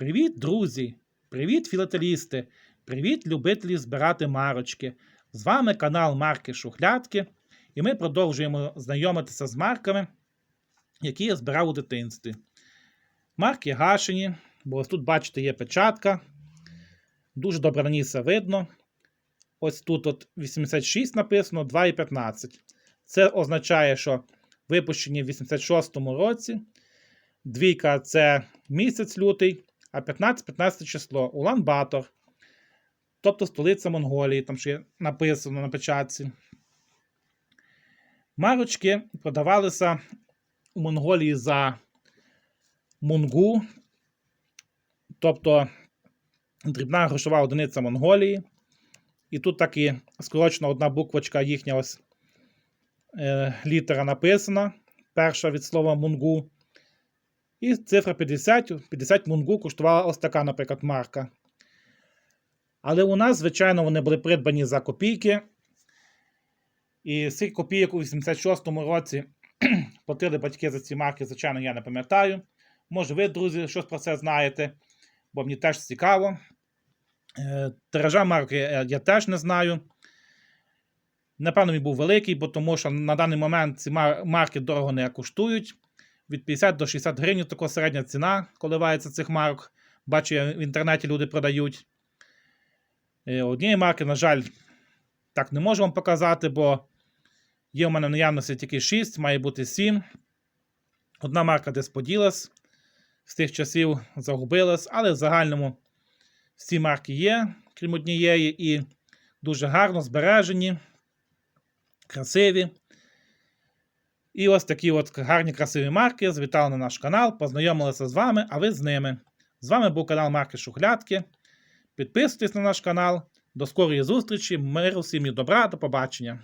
Привіт, друзі! Привіт, філателісти! Привіт, любителі збирати марочки! З вами канал Марки Шухлядки, і ми продовжуємо знайомитися з марками, які я збирав у дитинстві. Марки гашені, бо ось тут, бачите, є печатка. Дуже добре на ній все видно. Ось тут от 86 написано, 2,15. Це означає, що випущені в 86-му році. Двійка це місяць лютий, а 15-15 число Улан-Батор. Тобто столиця Монголії, там ще написано на печатці. Марочки продавалися у Монголії за мунгу, тобто дрібна грошова одиниця Монголії. І тут так і скорочена одна буквочка їхня ось е, літера написана. Перша від слова мунгу. І цифра 50, 50 мунгу коштувала ось така, наприклад, марка. Але у нас, звичайно, вони були придбані за копійки. І цих копійок у 86-му році платили батьки за ці марки, звичайно, я не пам'ятаю. Може, ви, друзі, щось про це знаєте, бо мені теж цікаво. Е, Тиража марки е, я теж не знаю. Напевно, він був великий, бо тому що на даний момент ці марки дорого не коштують. Від 50 до 60 гривень така середня ціна коливається цих марок. Бачу, я в інтернеті люди продають. Е, Однієї марки, на жаль, так не можу вам показати, бо є у мене в наявності тільки 6, має бути 7. Одна марка десь поділась, з тих часів загубилась, але в загальному всі марки є, крім однієї, і дуже гарно збережені, красиві. І ось такі от гарні красиві марки Звітали на наш канал, познайомилися з вами, а ви з ними. З вами був канал Марки Шухлядки. Підписуйтесь на наш канал. До скорої зустрічі, миру, всім і добра, до побачення.